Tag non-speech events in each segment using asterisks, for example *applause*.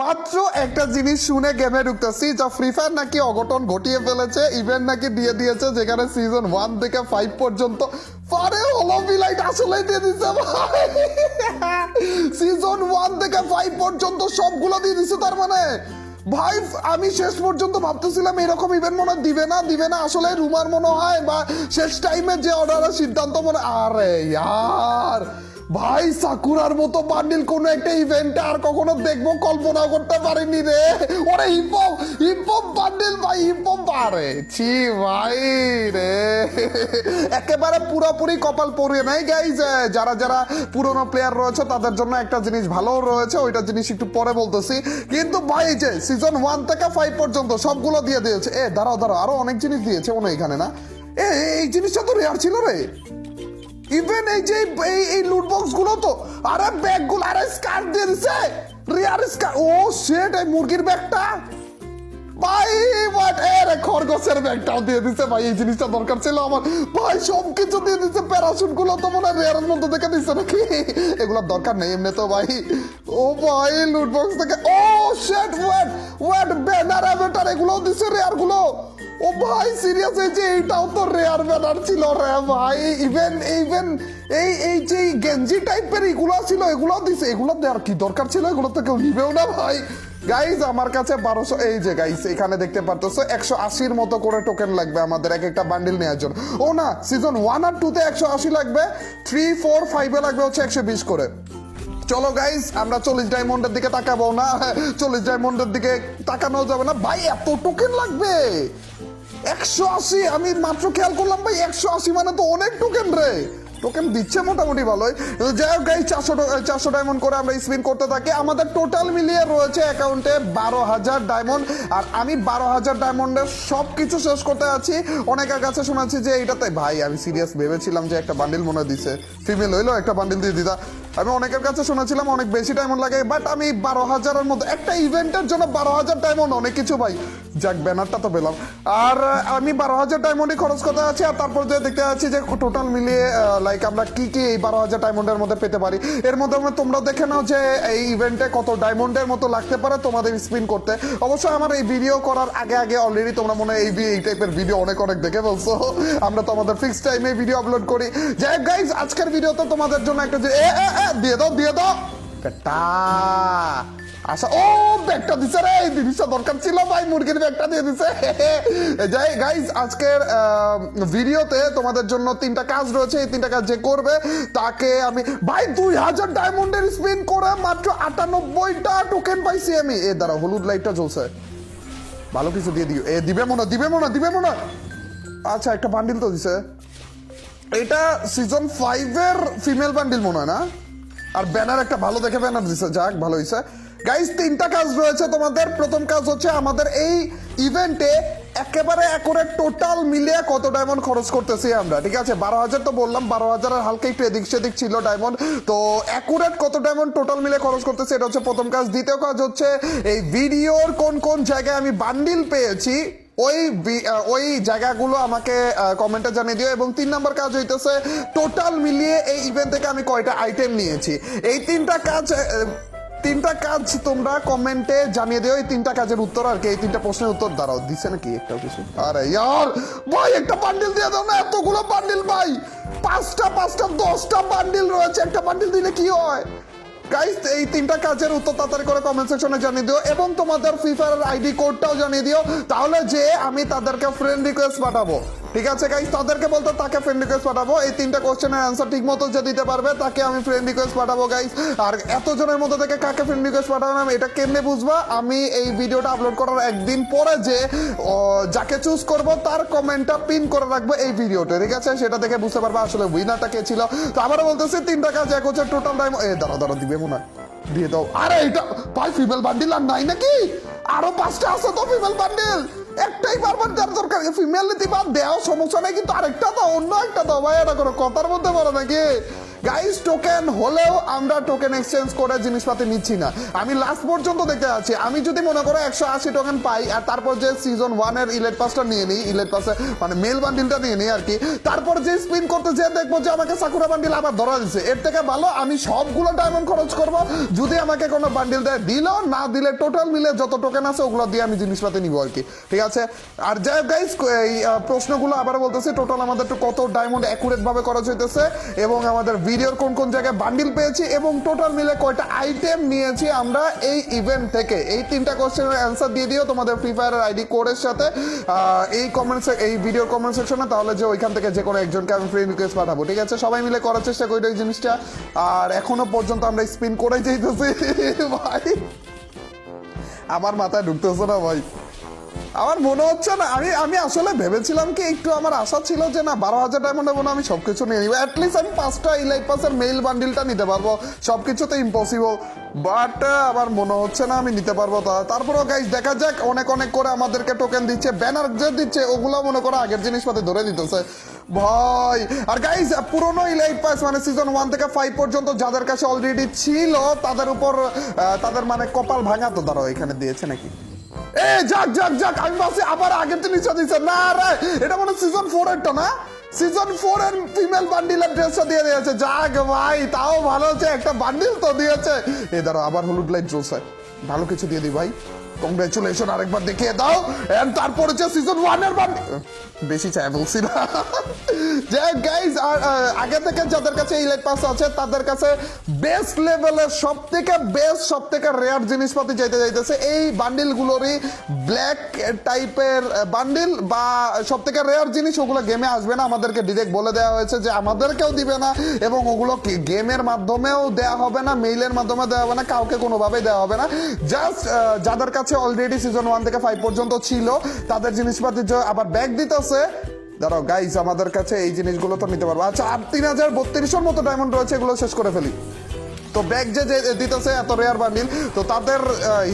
মাত্র একটা জিনিস শুনে গেমে ঢুকতেছি, যা ফ্রি ফায়ার নাকি অঘটন ঘটিয়ে ফেলেছে ইভেন্ট নাকি দিয়ে দিয়েছে, যেখানে সিজন ওয়ান থেকে ফাইভ পর্যন্ত পারে হলো বিলাইট আসলেই দিয়ে ভাই। সিজন ওয়ান থেকে ফাইভ পর্যন্ত সবগুলো দিয়ে দিচ্ছে তার মানে। ভাই, আমি শেষ পর্যন্ত ভাবতেছিলাম এরকম ইভেন্ট মনে দিবে না দিবে না, আসলে রুমার মনে হয়, বা শেষ টাইমে যে অর্ডারের সিদ্ধান্ত মনে আরে, ইয়ার। ভাই, সাকুরার মতো বান্ডিল কোন একটা ইভেন্টে আর কখনো দেখব কল্পনা করতে পারিনি রে। ওরে hip hop hip hop bundle ভাই হিপহপ পারে ছি ভাই রে। একেবারে পুরোপুরি কপাল পরিয়ে নাই গাইজ যারা যারা পুরনো প্লেয়ার রয়েছে, তাদের জন্য একটা জিনিস ভালো রয়েছে, ওইটা জিনিস একটু পরে বলতেছি। কিন্তু ভাই যে সিজন ওয়ান থেকে ফাইভ পর্যন্ত সবগুলো দিয়ে দিয়েছে। এ, দাঁড়াও দাঁড়াও, আরও অনেক জিনিস দিয়েছে মনে এখানে, না? এই জিনিসটা তো রেয়ার ছিল রে। ইভেন এই যে এই এই লুট বক্সগুলো তো, আরে ব্যাগগুলো, আরে স্কার দিয়ে দিছে। রিয়ার স্কার ও সেট এই মুরগির ব্যাগটা ভাই বাট এর খরগোশের ব্যাগটাও দিয়ে দিছে, ভাই, এই জিনিসটা দরকার ছিল আমার। ভাই সব কিছু দিয়ে দিছে প্যারাশুটগুলো তো মনে হয় রেয়ারের মধ্যে দেখে দিচ্ছে নাকি? এগুলোর দরকার নেই এমনি তো, ভাই। ও ভাই লুট বক্স থেকে, ও শেট ওয়েট ওয়েট ব্যানার অ্যাভেটার এগুলোও দিছে রেয়ারগুলো। ও ভাই সিরিয়াস এই যে এইটাও তো রেয়ার ব্যানার ছিল রে ভাই। ইভেন ইভেন এই এই যে গেঞ্জি টাইপের এগুলো ছিল এগুলো দিছে। এগুলো দেওয়ার কি দরকার ছিল, এগুলো তো কেউ নিবেও না ভাই। গাইজ আমার কাছে বারোশো, এই যে গাইজ এখানে দেখতে পারতেছো, একশো আশির মতো করে টোকেন লাগবে আমাদের এক একটা বান্ডিল নেওয়ার জন্য। ও না সিজন ওয়ান আর টু তে একশো আশি লাগবে থ্রি ফোর ফাইভে লাগবে হচ্ছে একশো বিশ করে। চলো গাইস আমরা চল্লিশ ডায়মন্ডের দিকে তাকাবো না। চল্লিশ ডায়মন্ডের দিকে তাকানো যাবে না। ভাই, এত টোকেন লাগবে? একশো আশি আমি মাত্র খেয়াল করলাম ভাই একশো আশি মানে তো অনেক টোকেন রে। টোকেন দিচ্ছে মোটামুটি ভালোই। যাই হোক গাই চারশো চারশো ডায়মন্ড করে আমরা স্পিন করতে থাকি। আমাদের টোটাল মিলিয়ে রয়েছে অ্যাকাউন্টে বারো হাজার ডায়মন্ড আর আমি বারো হাজার ডায়মন্ডের সব কিছু শেষ করতে আছি। অনেকের কাছে শোনাচ্ছি যে এইটাতে, ভাই, আমি সিরিয়াস ভেবেছিলাম যে একটা বান্ডিল মনে দিছে। ফিমেল হইল একটা বান্ডিল দিয়ে দিতা। আমি অনেকের কাছে শুনেছিলাম অনেক বেশি ডায়মন্ড লাগে বাট আমি বারো হাজারের মধ্যে একটা ইভেন্টের জন্য বারো হাজার ডায়মন্ড অনেক কিছু ভাই। যাক ব্যানারটা তো পেলাম। আর আমি বারো হাজার ডায়মন্ডই খরচ করতে আছি, আর তারপর যে দেখতে আছি যে টোটাল মিলিয়ে লাইক আমরা কি কি এই বারো হাজার ডায়মন্ডের মধ্যে পেতে পারি? এর মধ্যে তোমরা দেখে নাও যে এই ইভেন্টে কত ডায়মন্ডের মতো লাগতে পারে তোমাদের স্পিন করতে। অবশ্যই আমার এই ভিডিও করার আগে আগে অলরেডি তোমরা মনে এই এই টাইপের ভিডিও অনেক অনেক দেখে ফেলছো। আমরা তো আমাদের ফিক্স টাইমে ভিডিও আপলোড করি। যাই গাইজ আজকের ভিডিওতে তোমাদের জন্য একটা যে এ, দিয়ে দাও দিয়ে দাও। পেটা আচ্ছা ও ব্যাগটা দিছে রে, এই জিনিসটা দরকার ছিল ভাই, মুরগির ব্যাগটা দিয়ে দিছে। *laughs* যাই গাইজ আজকের ভিডিওতে তোমাদের জন্য তিনটা কাজ রয়েছে, এই তিনটা কাজ যে করবে, তাকে আমি, ভাই, দুই হাজার ডায়মন্ডের স্পিন করে মাত্র আটানব্বইটা টোকেন পাইছি আমি। এ, দাঁড়া, হলুদ লাইটটা জ্বলছে। ভালো কিছু দিয়ে দিও। এ, দিবে মনে দিবে মনে দিবে মনে আচ্ছা একটা বান্ডিল তো দিছে। এটা সিজন ফাইভের ফিমেল বান্ডিল মনে হয় না? আর ব্যানার একটা ভালো দেখে ব্যানার দিছে, যাক, ভালো হয়েছে গাইস তিনটা কাজ রয়েছে তোমাদের। প্রথম কাজ হচ্ছে আমাদের এই ইভেন্টে একেবারে একরে টোটাল মিলিয়ে কত ডায়মন্ড খরচ করতেছি আমরা, ঠিক আছে? বারো হাজার তো বললাম, বারো হাজারের হালকা একটু এদিক সেদিক ছিল ডায়মন্ড তো অ্যাকুরেট কত ডায়মন্ড টোটাল মিলে খরচ করতেছি, এটা হচ্ছে প্রথম কাজ। দ্বিতীয় কাজ হচ্ছে এই ভিডিওর কোন কোন জায়গায় আমি বান্ডিল পেয়েছি ওই ওই জায়গাগুলো আমাকে কমেন্টে জানিয়ে দিও। এবং তিন নম্বর কাজ হইতেছে টোটাল মিলিয়ে এই ইভেন্ট থেকে আমি কয়টা আইটেম নিয়েছি। এই তিনটা কাজ তিনটা কাজ তোমরা কমেন্টে জানিয়ে দিও। এই তিনটা কাজের উত্তর আর কি, এই তিনটা প্রশ্নের উত্তর দাঁড়াও। দিছে নাকি একটা কিছু? আরে ইয়ার! ভাই, একটা বান্ডিল দিয়ে দাও না, এতগুলো বান্ডিল ভাই! পাঁচটা পাঁচটা, দশটা বান্ডিল রয়েছে। একটা বান্ডিল দিলে কি হয়? গাইস এই তিনটা কাজের উত্তর তাড়াতাড়ি করে কমেন্ট সেকশনে জানিয়ে দিও এবং তোমাদের ফ্রি ফায়ার আইডি কোডটাও জানিয়ে দিও। তাহলে যে আমি তাদেরকে ফ্রেন্ড রিকোয়েস্ট পাঠাবো। ঠিক আছে গাইস তাদেরকে বলতে তাকে ফ্রেন্ড রিকোয়েস্ট পাঠাবো। এই তিনটা কোশ্চেনের অ্যান্সার ঠিক মতো যে দিতে পারবে, তাকে আমি ফ্রেন্ড রিকোয়েস্ট পাঠাবো গাইস আর এতজনের মধ্যে থেকে কাকে ফ্রেন্ড রিকোয়েস্ট পাঠাবো এটা কেমনে বুঝবা? আমি এই ভিডিওটা আপলোড করার একদিন পরে যে যাকে চুজ করব, তার কমেন্টটা পিন করে রাখব এই ভিডিওতে, ঠিক আছে? সেটা দেখে বুঝতে পারবে আসলে উইনারটা কে ছিল। তো আবারও বলতেছি, তিনটা কাজ এক হচ্ছে টোটাল টাইম এ, দাঁড়া দাঁড়া, দিবে মনে দিয়ে দাও। আরে, এটা ভাই ফিমেল বান্ডিল আর নাই নাকি? আরও পাঁচটা আছে তো ফিমেল বান্ডিল একটাই বারবার দেওয়ার দরকার। ফিমেল দিবা দেওয়া সমস্যা নাই, কিন্তু আরেকটা দাও, অন্য একটা দাও। ভাই, এটা কোনো কথার মধ্যে বলো নাকি? গাইস টোকেন হলেও আমরা টোকেন এক্সচেঞ্জ করে জিনিসপাতি নিচ্ছি না। আমি লাস্ট পর্যন্ত দেখতে যাচ্ছি। আমি যদি মনে করো একশো আশি টোকেন পাই, আর তারপর যে সিজন ওয়ানের ইলেট পাসটা নিয়ে নিই ইলেট পাসে মানে মেল বান্ডিলটা নিয়ে নিই আর কি, তারপর যে স্পিন করতে যে দেখব যে আমাকে সাকুরা বান্ডিল আবার ধরা দিচ্ছে এর থেকে ভালো আমি সবগুলো ডায়মন্ড খরচ করব। যদি আমাকে কোনো বান্ডিল দেয়, দিল, না দিলে টোটাল মিলে যত টোকেন আছে ওগুলো দিয়ে আমি জিনিসপাতি নিবো আর কি। ঠিক আছে? আর যাই গাইস এই প্রশ্নগুলো আবার বলতেছি টোটাল আমাদের কত ডায়মন্ড অ্যাকুরেট ভাবে খরচ হইতেছে, এবং আমাদের ভিডিওর কোন কোন জায়গায় বান্ডিল পেয়েছি এবং টোটাল মিলে কয়টা আইটেম নিয়েছি আমরা এই ইভেন্ট থেকে। এই তিনটা কোশ্চেনের অ্যান্সার দিয়ে দিও তোমাদের ফ্রি ফায়ারের আইডি কোডের সাথে। এই কমেন্টস এই ভিডিওর কমেন্ট সেকশনে তাহলে যে ওইখান থেকে যে কোনো একজনকে আমি ফ্রেন্ড রিকোয়েস্ট পাঠাবো, ঠিক আছে? সবাই মিলে করার চেষ্টা করি এই জিনিসটা। আর এখনও পর্যন্ত আমরা স্পিন করে যেতেছি ভাই, আমার মাথায় ঢুকতেছে না ভাই। আমার মনে হচ্ছে না, আমি আমি আসলে ভেবেছিলাম কি একটু আমার আশা ছিল যে না, বারো হাজার ডায়মন্ড মনে আমি সবকিছু নিয়ে নিবো। অ্যাটলিস্ট আমি পাঁচটা ইলাইট পাসের মেইল বান্ডিলটা নিতে পারব। সবকিছুতে ইম্পসিবল বাট আমার মনে হচ্ছে না আমি নিতে পারব তা। তারপরেও গাইজ দেখা যাক, অনেক অনেক করে আমাদেরকে টোকেন দিচ্ছে ব্যানার যে দিচ্ছে ওগুলো মনে করো আগের জিনিসপাতি ধরে দিতেছে ভাই, আর গাইজ পুরোনো ইলাইট পাস মানে সিজন ওয়ান থেকে ফাইভ পর্যন্ত যাদের কাছে অলরেডি ছিল, তাদের উপর তাদের মানে কপাল ভাঙা তো তারা এখানে দিয়েছে নাকি? এ, যাক যাক যাক, আমি ভাবছি আবার আগের নিচে দিচ্ছে না রে, এটা মনে সিজন ফোর এরটা না? সিজন ফোর এর ফিমেল বান্ডিলের ড্রেসটা দিয়ে দিয়েছে। যাক ভাই, তাও ভালো হচ্ছে, একটা বান্ডিল তো দিয়েছে। এ দাঁড়া আবার হলুদ লাইট জ্বলছে ভালো কিছু দিয়ে দিই ভাই। কংগ্রেচুলেশন আরেকবার দেখিয়ে দাও। এন্ড তারপর হচ্ছে সিজন ওয়ানের বান্ডিল বেশি চাই বলছি না। যে গাইজ আর আগে থেকে যাদের কাছে পাস আছে, তাদের কাছে বেস্ট লেভেলের সব থেকে বেস্ট সব থেকে রেয়ার জিনিসপাতি যাইতে যাইতেছে এই বান্ডিলগুলোরই ব্ল্যাক টাইপের বান্ডিল বা সব থেকে রেয়ার জিনিস ওগুলো গেমে আসবে না। আমাদেরকে ডিরেক্ট বলে দেওয়া হয়েছে যে আমাদেরকেও দিবে না এবং ওগুলো গেমের মাধ্যমেও দেওয়া হবে না মেইলের মাধ্যমে দেওয়া হবে না, কাউকে কোনোভাবেই দেওয়া হবে না। জাস্ট যাদের কাছে অলরেডি সিজন ওয়ান থেকে ফাইভ পর্যন্ত ছিল, তাদের জিনিসপাতি আবার ব্যাগ দিতেছে দাঁড়াও গাইজ আমাদের কাছে এই জিনিসগুলো তো নিতে পারব। আচ্ছা আর তিন হাজার বত্রিশের মতো ডায়মন্ড রয়েছে, এগুলো শেষ করে ফেলি। তো ব্যাগ যে দিতেছে এত রেয়ার বান্ডিল তো তাদের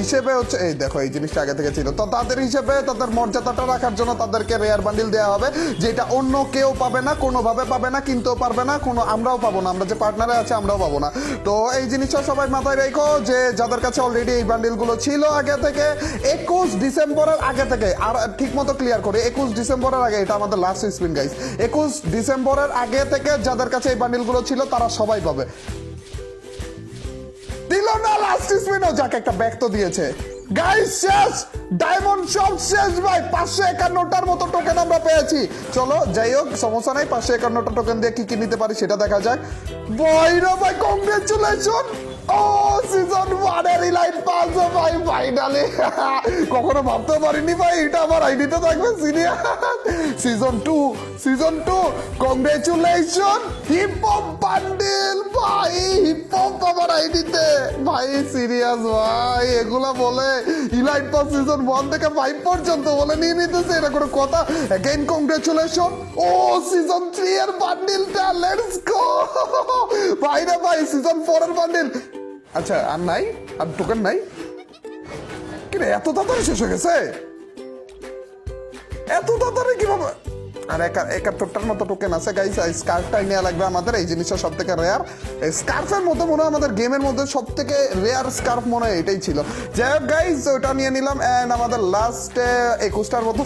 হিসেবে হচ্ছে এই দেখো, এই জিনিসটা আগে থেকে ছিল। তো তাদের হিসেবে তাদের মর্যাদাটা রাখার জন্য তাদেরকে রেয়ার বান্ডিল দেওয়া হবে, যেটা অন্য কেউ পাবে না, কোনোভাবে পাবে না, কিনতেও পারবে না, কোনো আমরাও পাবো না। আমরা যে পার্টনারে আছে, আমরাও পাবো না। তো এই জিনিসটা সবাই মাথায় রেখো যে, যাদের কাছে অলরেডি এই বান্ডিলগুলো ছিল আগে থেকে, একুশ ডিসেম্বরের আগে থেকে, আর ঠিক মতো ক্লিয়ার করি, একুশ ডিসেম্বরের আগে, এটা আমাদের লাস্ট স্পিন গাইস একুশ ডিসেম্বরের আগে থেকে যাদের কাছে এই বান্ডিলগুলো ছিল, তারা সবাই পাবে। না লাস্ট স্পিনও যাকে, একটা ব্যক্ত দিয়েছে। গাইস শেষ! ডায়মন্ড সব শেষ, ভাই। পাঁচশো একান্নটার মতো টোকেন আমরা পেয়েছি। চলো, যাই হোক, সমস্যা নাই। পাঁচশো একান্নটা টোকেন দিয়ে কি কি নিতে পারি সেটা দেখা যাক। বয়রা ভাই কংগ্রেচুলেশন ও সিজন ওয়ানের ইলাইট পাস ভাই ফাইনালি কখনো ভাবতে পারিনি ভাই, এটা আমার আইডিতে থাকবে senior season two season two congratulation hip hop bundle ভাই হিপ হপ আমার আইডিতে ভাই সিরিয়াস ভাই, এগুলা বলে ইলাইট পাস সিজন ওয়ান থেকে ফাইভ পর্যন্ত বলে নিয়ে নিতেছে এটা কোনো কথা। অ্যাগেন কংগ্রেচুলেশন ও সিজন থ্রি এর বান্ডিলটা লেটস গো ভাই রে ভাই সিজন ফোর এর বান্ডিল আচ্ছা আর নাই? আর টোকেন নাই? কিরে, এত তাড়াতাড়ি শেষ হয়ে গেছে? এত তাড়াতাড়ি কীভাবে? আর একা, একাত্তরটার মতো টোকেন আছে গাইস স্কার্ফটাই নেওয়া লাগবে আমাদের। এই জিনিসটা সব থেকে রেয়ার স্কার্ফের মধ্যে মনে হয় আমাদের গেমের মধ্যে সব থেকে রেয়ার স্কার্ফ মনে হয়, এটাই ছিল। যাই হোক গাইস ওটা নিয়ে নিলাম অ্যান্ড আমাদের লাস্টে একুশটার মতো